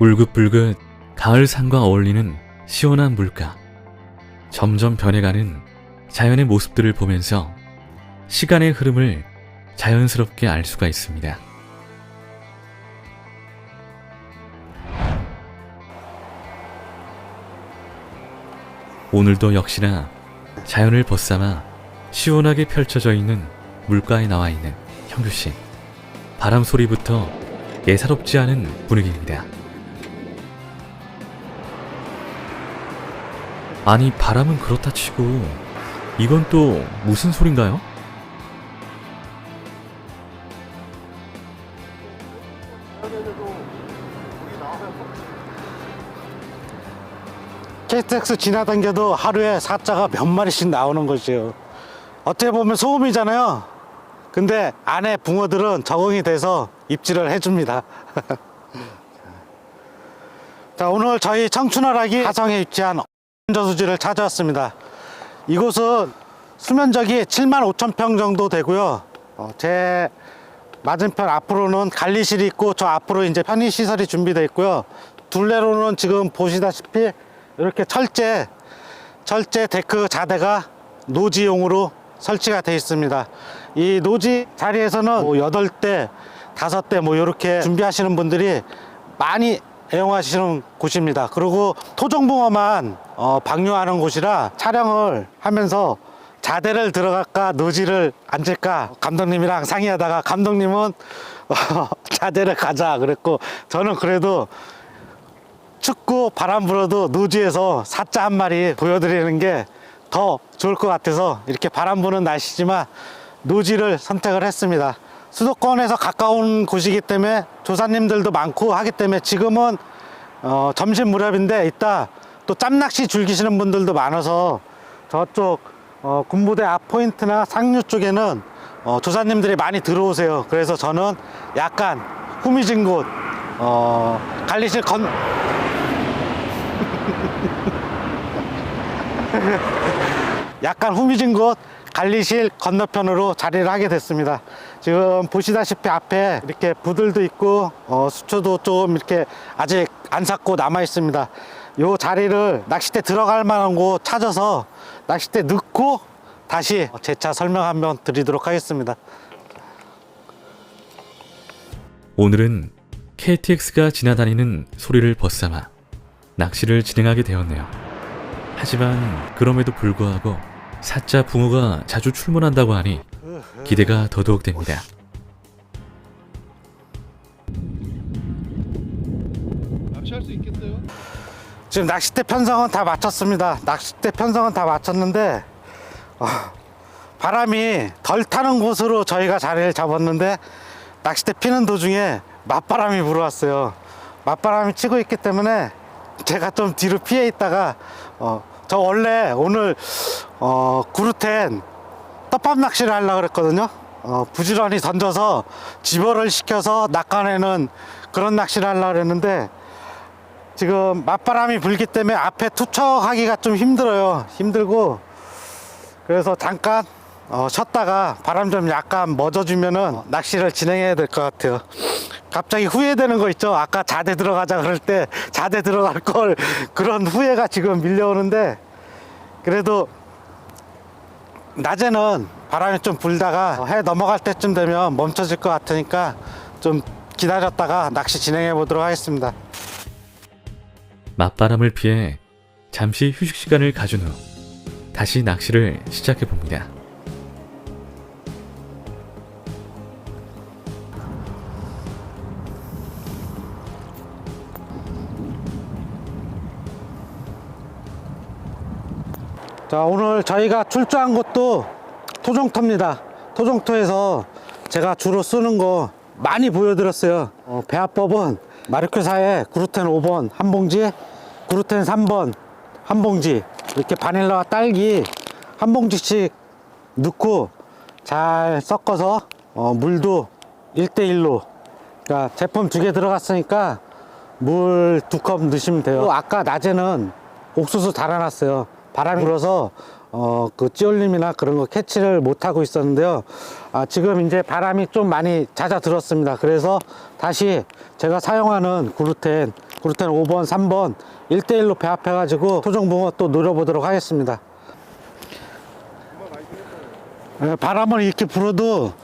울긋불긋 가을 산과 어울리는 시원한 물가. 점점 변해가는 자연의 모습들을 보면서 시간의 흐름을 자연스럽게 알 수가 있습니다. 오늘도 역시나 자연을 벗삼아 시원하게 펼쳐져 있는 물가에 나와 있는 형규 씨. 바람 소리부터 예사롭지 않은 분위기입니다. 아니 바람은 그렇다 치고 이건 또 무슨 소린가요? KTX 지나다녀도 하루에 사자가 몇 마리씩 나오는 것이에요. 어떻게 보면 소음이잖아요. 근데 안에 붕어들은 적응이 돼서 입질을 해줍니다. 자, 오늘 저희 청춘어락이 하성에 위치한 저수지를 찾아왔습니다. 이곳은 수면적이 7만 5천 평 정도 되고요. 어, 제 맞은편 앞으로는 관리실이 있고 저 앞으로 이제 편의 시설이 준비되어 있고요. 둘레로는 지금 보시다시피 이렇게 철제 철제 데크 자대가 노지용으로 설치가 되어 있습니다. 이 노지 자리에서는 뭐 8대, 5대 뭐 이렇게 준비하시는 분들이 많이 애용하시는 곳입니다. 그리고 토종붕어만 어, 방류하는 곳이라 촬영을 하면서 자대를 들어갈까 노지를 앉을까 감독님이랑 상의하다가 감독님은 어, 자대를 가자 그랬고 저는 그래도 춥고 바람 불어도 노지에서 사자 한 마리 보여드리는 게 더 좋을 것 같아서 이렇게 바람 부는 날씨지만 노지를 선택을 했습니다. 수도권에서 가까운 곳이기 때문에 조사님들도 많고 하기 때문에 지금은 어, 점심 무렵인데 이따 또 짬낚시 즐기시는 분들도 많아서 저쪽 어, 군부대 앞 포인트나 상류 쪽에는 어, 조사님들이 많이 들어오세요. 그래서 저는 약간 후미진 곳 어, 관리실 건 약간 후미진 곳 관리실 건너편으로 자리를 하게 됐습니다. 지금 보시다시피 앞에 이렇게 부들도 있고 어, 수초도 좀 이렇게 아직 안 삭고 남아 있습니다. 요 자리를 낚싯대 들어갈 만한 곳 찾아서 낚싯대 넣고 다시 제 차 설명 한번 드리도록 하겠습니다. 오늘은 KTX가 지나다니는 소리를 벗삼아 낚시를 진행하게 되었네요. 하지만 그럼에도 불구하고 사자 붕어가 자주 출몰한다고 하니 기대가 더더욱 됩니다. 낚시할 수 있겠어요? 지금 낚싯대 편성은 다 마쳤습니다. 낚싯대 편성은 다 마쳤는데 어, 바람이 덜 타는 곳으로 저희가 자리를 잡았는데 낚싯대 피는 도중에 맞바람이 불어왔어요. 맞바람이 치고 있기 때문에 제가 좀 뒤로 피해 있다가 어, 저 원래 오늘 어, 구루텐 떡밥 낚시를 하려고 그랬거든요. 어, 부지런히 던져서 집어를 시켜서 낚아내는 그런 낚시를 하려고 그랬는데 지금 맞바람이 불기 때문에 앞에 투척하기가 좀 힘들어요. 힘들고 그래서 잠깐 어, 쉬었다가 바람 좀 약간 멎어주면은 낚시를 진행해야 될 것 같아요. 갑자기 후회되는 거 있죠. 아까 자대 들어가자 그럴 때 자대 들어갈 걸 그런 후회가 지금 밀려오는데 그래도 낮에는 바람이 좀 불다가 해 넘어갈 때쯤 되면 멈춰질 것 같으니까 좀 기다렸다가 낚시 진행해 보도록 하겠습니다. 맞바람을 피해 잠시 휴식 시간을 가진 후 다시 낚시를 시작해 봅니다. 자 오늘 저희가 출조한 곳도 토종토입니다. 토종토에서 제가 주로 쓰는 거 많이 보여드렸어요. 어, 배합법은 마르크사의 구루텐 5번 한 봉지 구루텐 3번 한 봉지. 이렇게 바닐라와 딸기 한 봉지씩 넣고 잘 섞어서 어, 물도 1대1로. 그러니까 제품 두 개 들어갔으니까 물 두 컵 넣으시면 돼요. 또 아까 낮에는 옥수수 달아놨어요 바람이 불어서 어, 그 찌올림이나 그런 거 캐치를 못 하고 있었는데요. 아, 지금 이제 바람이 좀 많이 잦아들었습니다. 그래서 다시 제가 사용하는 구루텐 그렇다면 5번, 3번 1대1로 배합해가지고 토종붕어 또 노려보도록 하겠습니다. 예, 바람을 이렇게 불어도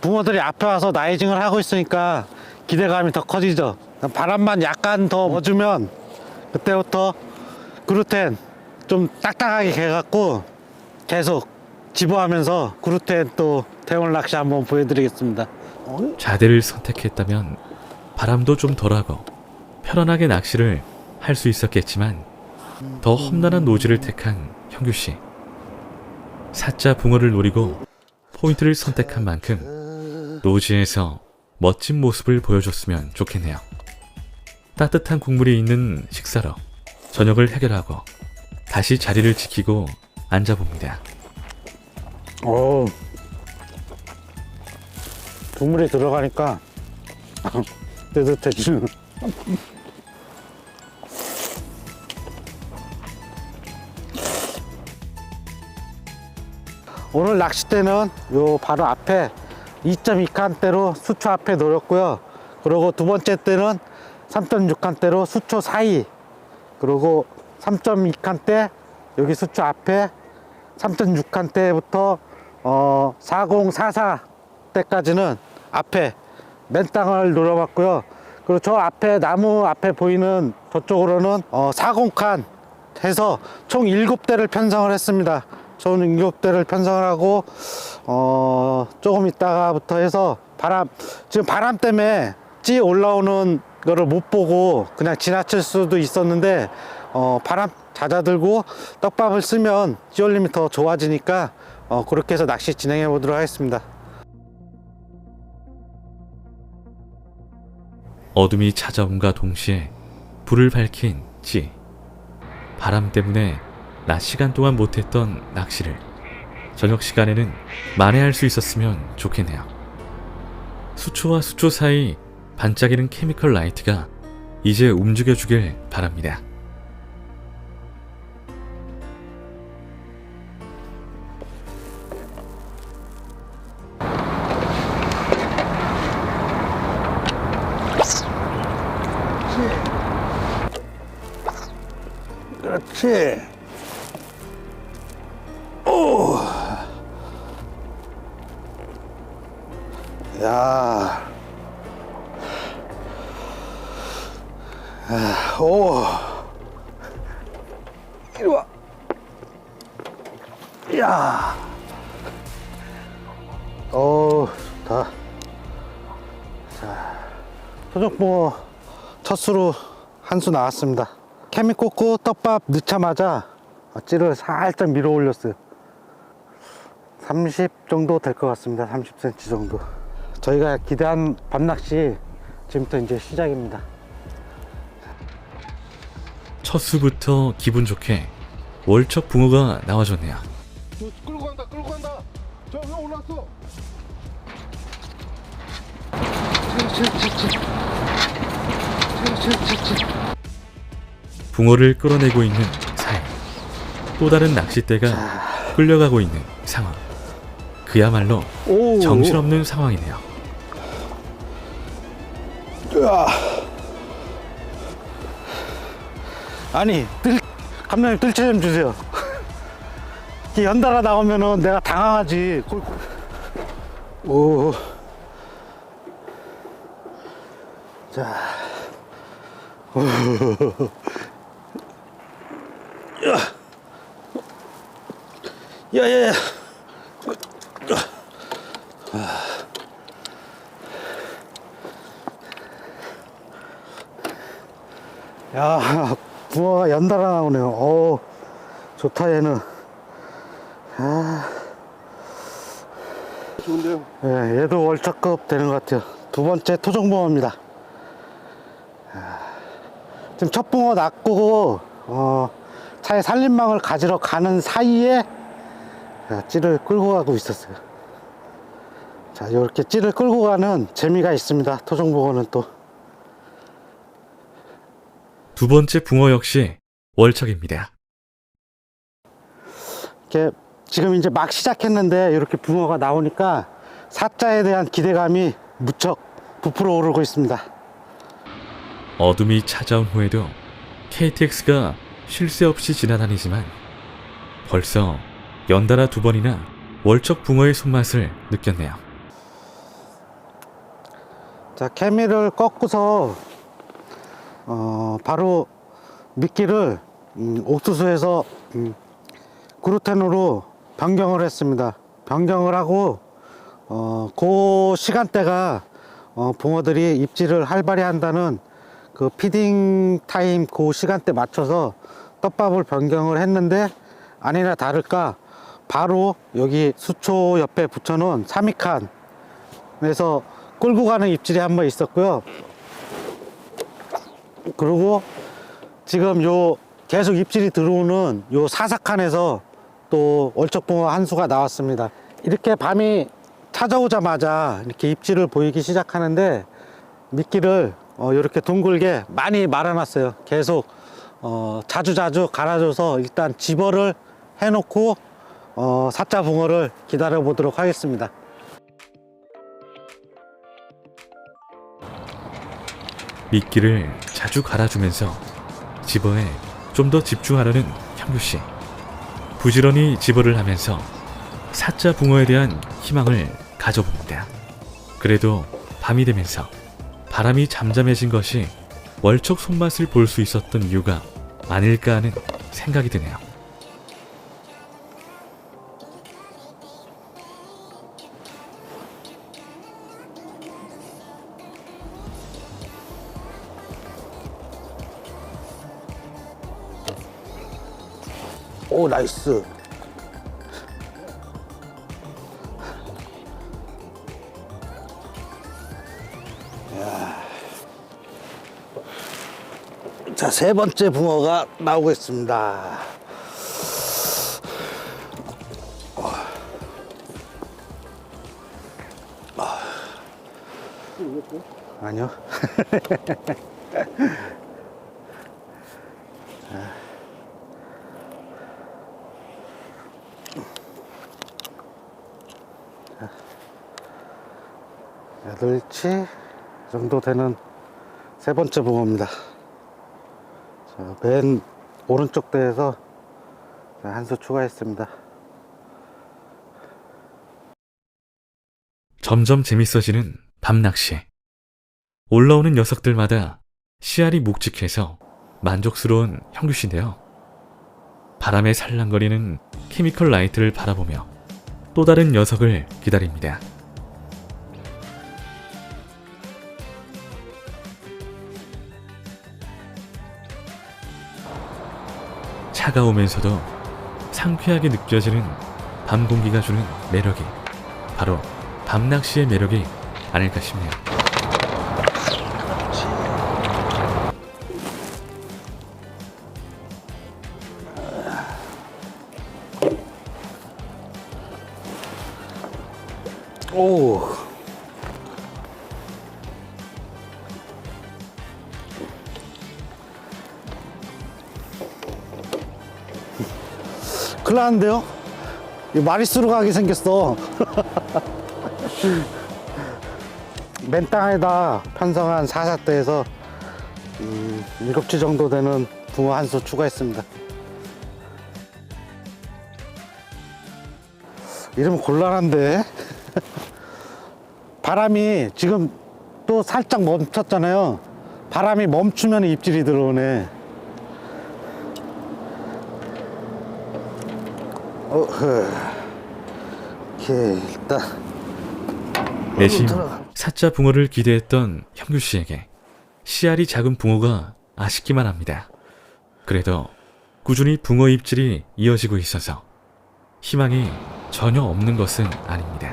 붕어들이 앞에 와서 나이징을 하고 있으니까 기대감이 더 커지죠. 바람만 약간 더 넣어주면 그때부터 그루텐 좀 딱딱하게 개갖고 계속 집어하면서 그루텐 또 대물 낚시 한번 보여드리겠습니다. 자대를 선택했다면 바람도 좀 덜하고 편안하게 낚시를 할 수 있었겠지만 더 험난한 노지를 택한 형규 씨. 사자 붕어를 노리고 포인트를 선택한 만큼 노지에서 멋진 모습을 보여줬으면 좋겠네요. 따뜻한 국물이 있는 식사로 저녁을 해결하고 다시 자리를 지키고 앉아봅니다. 오, 국물이 들어가니까 뜨뜻해지는. 오늘 낚싯대는 요 바로 앞에 2.2칸대로 수초 앞에 놓였고요. 그리고 두 번째 때는 3.6칸대로 수초 사이. 그리고 3.2칸대 여기 수초 앞에 3.6칸 때부터 어, 4044 때까지는 앞에 맨 땅을 노려봤고요. 그리고 저 앞에 나무 앞에 보이는 저쪽으로는 어, 40칸 해서 총 7대를 편성을 했습니다. 총 7대를 편성을 하고 어, 조금 있다가부터 해서 바람 지금 바람 때문에 찌 올라오는 거를 못 보고 그냥 지나칠 수도 있었는데 어, 바람 잦아들고 떡밥을 쓰면 찌올림이 더 좋아지니까 어, 그렇게 해서 낚시 진행해 보도록 하겠습니다. 어둠이 찾아옴과 동시에 불을 밝힌 찌. 바람 때문에 낮 시간 동안 못했던 낚시를 저녁 시간에는 만회할 수 있었으면 좋겠네요. 수초와 수초 사이 반짝이는 케미컬 라이트가 이제 움직여주길 바랍니다. 야. 아, 오. 이리 와. 야. 오, 좋다. 자, 토종붕어 첫 수로 한 수 나왔습니다. 케미 꽂고 떡밥 넣자마자 찌를 살짝 밀어 올렸어요. 30 정도 될 것 같습니다. 30cm 정도. 저희가 기대한 밤낚시 지금부터 이제 시작입니다. 첫 수부터 기분 좋게 월척 붕어가 나와줬네요. 저 끌고 간다 끌고 간다 저형 올라왔어 붕어를 끌어내고 있는 사이. 또 다른 낚싯대가 끌려가고 있는 상황. 그야말로 오, 정신없는 상황이네요. 아니, 뜰, 감독님 뜰채 좀 주세요. 이렇게 연달아 나오면은 내가 당황하지. 꼴- 오. 자. 야, 야. 야, 붕어가 연달아 나오네요. 오, 좋다, 얘는. 좋은데요 예, 얘도 월척급 되는 것 같아요. 두 번째 토종붕어입니다. 아, 지금 첫 붕어 낚고, 어, 차에 살림망을 가지러 가는 사이에 아, 찌를 끌고 가고 있었어요. 자, 이렇게 찌를 끌고 가는 재미가 있습니다. 토종붕어는 또. 두 번째 붕어 역시 월척입니다. 이렇게 지금 이제 막 시작했는데 이렇게 붕어가 나오니까 사자에 대한 기대감이 무척 부풀어 오르고 있습니다. 어둠이 찾아온 후에도 KTX가 쉴 새 없이 지나다니지만 벌써 연달아 두 번이나 월척 붕어의 손맛을 느꼈네요. 자, 케미를 꺾고서 어, 바로 미끼를 음, 옥수수에서 음, 그루텐으로 변경을 했습니다. 변경을 하고 어, 그 시간대가 어, 붕어들이 입질을 활발히 한다는 그 피딩 타임 그 시간대 맞춰서 떡밥을 변경을 했는데 아니나 다를까 바로 여기 수초 옆에 붙여놓은 사미칸 그래서 끌고 가는 입질이 한 번 있었고요. 그리고 지금 요 계속 입질이 들어오는 요 사사칸에서 또 월척붕어 한 수가 나왔습니다. 이렇게 밤이 찾아오자마자 이렇게 입질을 보이기 시작하는데 미끼를 어, 이렇게 둥글게 많이 말아놨어요. 계속 어, 자주 자주 갈아줘서 일단 집어를 해놓고 어, 사자 붕어를 기다려 보도록 하겠습니다. 미끼를 자주 갈아주면서 집어에 좀 더 집중하려는 형규 씨. 부지런히 집어를 하면서 사자 붕어에 대한 희망을 가져봅니다. 그래도 밤이 되면서 바람이 잠잠해진 것이 월척 손맛을 볼 수 있었던 이유가 아닐까 하는 생각이 드네요. 나이스. 자 세 번째 붕어가 나오고 있습니다. 아니요 여덟치 정도 되는 세 번째 붕어입니다. 자, 맨 오른쪽 대에서 한 수 추가했습니다. 점점 재밌어지는 밤낚시. 올라오는 녀석들마다 씨알이 묵직해서 만족스러운 형규 씨인데요. 바람에 살랑거리는 케미컬 라이트를 바라보며 또 다른 녀석을 기다립니다. 차가우면서도 상쾌하게 느껴지는 밤 공기가 주는 매력이 바로 밤낚시의 매력이 아닐까 싶네요. 오. 큰일 났는데요? 이 마리수로 가게 생겼어. 맨 땅에다 편성한 사사대에서 음, 7치 정도 되는 붕어 한 수 추가했습니다. 이러면 곤란한데? 바람이 지금 또 살짝 멈췄잖아요. 바람이 멈추면 입질이 들어오네. 어허. 오케이, 일단. 내심 들어가. 사자 붕어를 기대했던 형규 씨에게 씨알이 작은 붕어가 아쉽기만 합니다. 그래도 꾸준히 붕어 입질이 이어지고 있어서 희망이 전혀 없는 것은 아닙니다.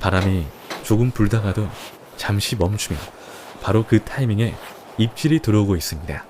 바람이 조금 불다가도 잠시 멈추며 바로 그 타이밍에 입질이 들어오고 있습니다.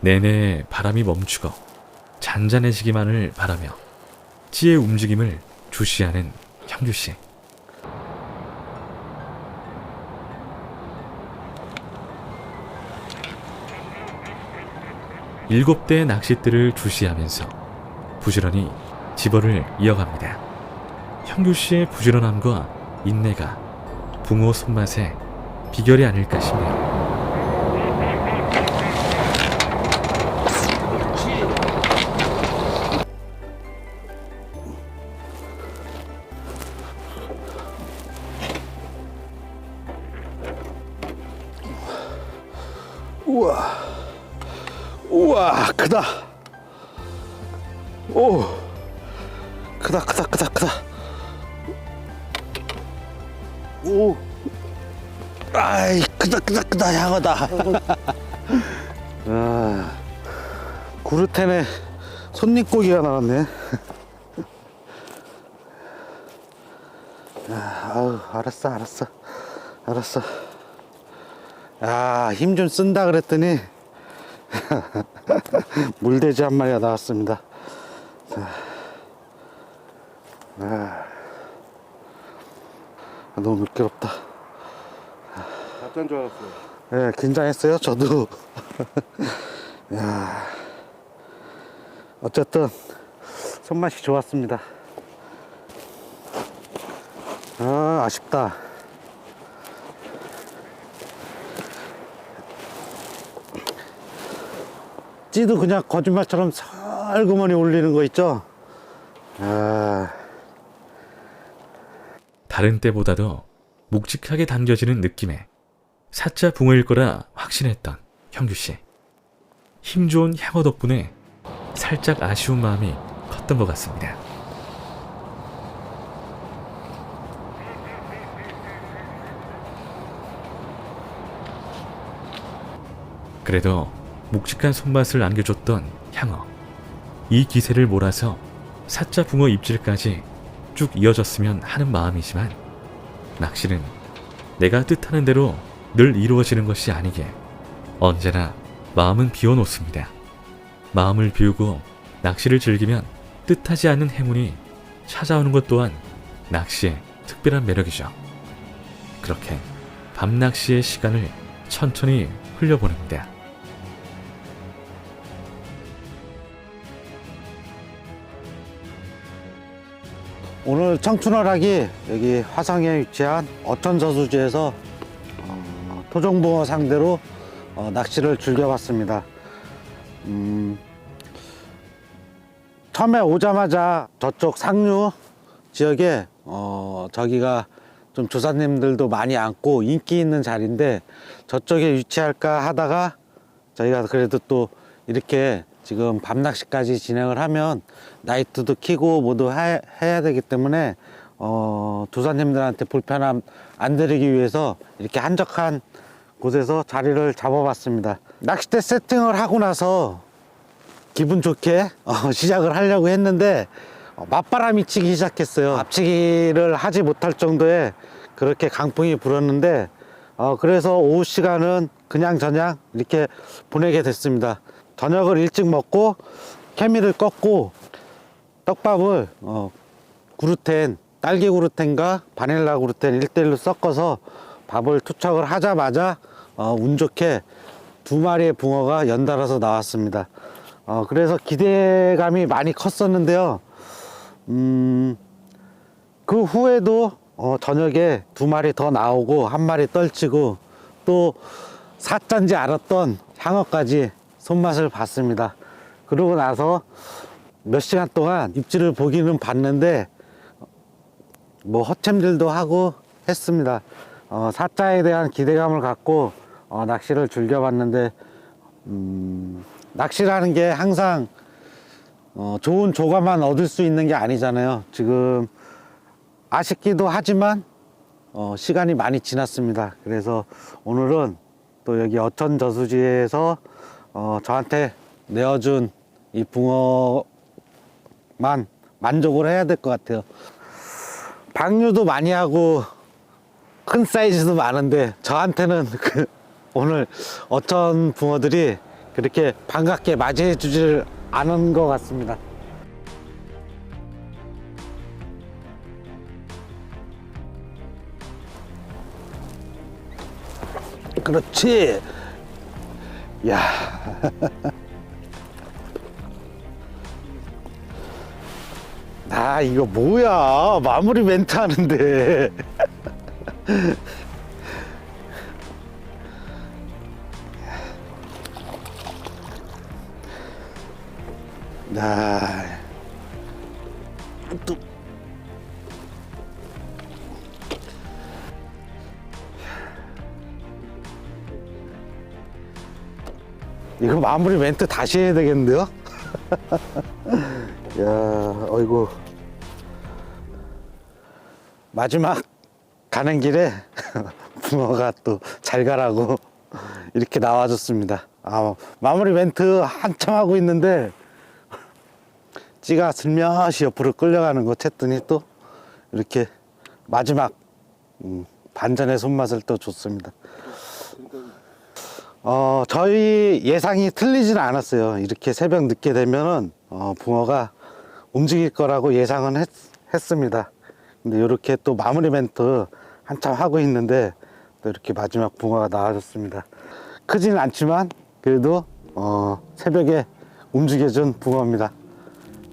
내내 바람이 멈추고 잔잔해지기만을 바라며 찌의 움직임을 주시하는 형규 씨. 일곱 대의 낚싯대를 주시하면서 부지런히 집어를 이어갑니다. 형규 씨의 부지런함과 인내가 붕어 손맛의 비결이 아닐까 싶네요. 우와. 우와, 크다. 오. 크다, 크다, 크다, 크다. 오. 아이, 크다, 향어다. 아, 구르텐에 손님고기가 나왔네. 아, 아우, 알았어, 알았어, 알았어. 아, 힘 좀 쓴다 그랬더니 물돼지 한 마리가 나왔습니다. 자, 아, 너무 미끄럽다. 가짜인 줄 알았어요. 예, 긴장했어요, 저도. 야 어쨌든, 손맛이 좋았습니다. 아, 아쉽다. 찌도 그냥 거짓말처럼 살그머니 올리는 거 있죠? 아, 다른 때보다도 묵직하게 당겨지는 느낌에 사자 붕어일 거라 확신했던 형규 씨. 힘 좋은 향어 덕분에 살짝 아쉬운 마음이 컸던 것 같습니다. 그래도 묵직한 손맛을 안겨줬던 향어. 이 기세를 몰아서 사자 붕어 입질까지 쭉 이어졌으면 하는 마음이지만 낚시는 내가 뜻하는 대로 늘 이루어지는 것이 아니게 언제나 마음은 비워놓습니다. 마음을 비우고 낚시를 즐기면 뜻하지 않는 행운이 찾아오는 것 또한 낚시의 특별한 매력이죠. 그렇게 밤 낚시의 시간을 천천히 흘려보냅니다. 오늘 청춘어락이 여기 화성에 위치한 어천저수지에서 어, 토종붕어 상대로 어, 낚시를 즐겨봤습니다. 음, 처음에 오자마자 저쪽 상류 지역에 어, 저기가 좀 조사님들도 많이 앉고 인기 있는 자리인데 저쪽에 위치할까 하다가 저희가 그래도 또 이렇게 지금 밤낚시까지 진행을 하면 나이트도 키고 모두 하- 해야 되기 때문에 어, 조사님들한테 불편함 안 드리기 위해서 이렇게 한적한 곳에서 자리를 잡아봤습니다. 낚싯대 세팅을 하고 나서 기분 좋게 어, 시작을 하려고 했는데 어, 맞바람이 치기 시작했어요. 앞치기를 하지 못할 정도의 그렇게 강풍이 불었는데 어, 그래서 오후 시간은 그냥 저냥 이렇게 보내게 됐습니다. 저녁을 일찍 먹고 케미를 꺾고 떡밥을 어, 구루텐 딸기 구루텐과 바닐라 구루텐 1대1로 섞어서 밥을 투척을 하자마자 어, 운 좋게 두 마리의 붕어가 연달아서 나왔습니다. 어, 그래서 기대감이 많이 컸었는데요. 음, 그 후에도 어, 저녁에 두 마리 더 나오고 한 마리 떨치고 또 사짠지 알았던 향어까지 손맛을 봤습니다. 그러고 나서 몇 시간 동안 입질을 보기는 봤는데 뭐 허챔질도 하고 했습니다. 어, 사자에 대한 기대감을 갖고 어, 낚시를 즐겨봤는데 음, 낚시라는 게 항상 어, 좋은 조과만 얻을 수 있는 게 아니잖아요. 지금 아쉽기도 하지만 어, 시간이 많이 지났습니다. 그래서 오늘은 또 여기 어천 저수지에서 어, 저한테 내어준 이 붕어만 만족을 해야 될 것 같아요. 방류도 많이 하고 큰 사이즈도 많은데 저한테는 그 오늘 어천 붕어들이 그렇게 반갑게 맞이해 주지를 않은 것 같습니다. 그렇지. 야. 아 이거 뭐야 마무리 멘트 하는데 나 또. 이거 마무리 멘트 다시 해야 되겠는데요? 야, 어이구. 마지막 가는 길에 붕어가 또 잘 가라고 이렇게 나와줬습니다. 아, 마무리 멘트 한참 하고 있는데 찌가 슬며시 옆으로 끌려가는 거 챘더니 또 이렇게 마지막 음, 반전의 손맛을 또 줬습니다. 어, 저희 예상이 틀리지는 않았어요. 이렇게 새벽 늦게 되면은, 어, 붕어가 움직일 거라고 예상은 했, 했습니다. 근데 이렇게 또 마무리 멘트 한참 하고 있는데, 또 이렇게 마지막 붕어가 나와줬습니다. 크지는 않지만, 그래도, 어, 새벽에 움직여준 붕어입니다.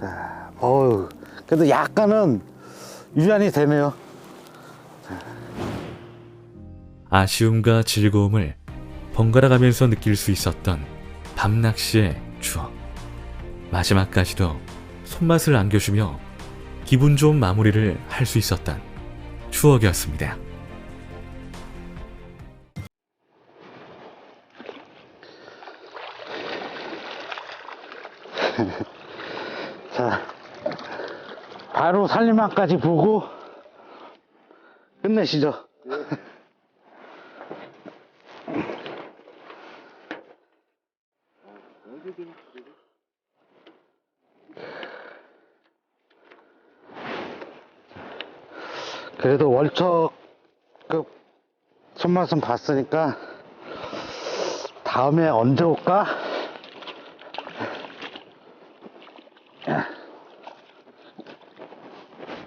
자, 어우, 그래도 약간은 유연이 되네요. 아쉬움과 즐거움을 번갈아 가면서 느낄 수 있었던 밤낚시의 추억. 마지막까지도 손맛을 안겨주며 기분 좋은 마무리를 할 수 있었던 추억이었습니다. 자, 바로 살림망까지 보고 끝내시죠. 그래도 월척급 손맛은 봤으니까 다음에 언제 올까?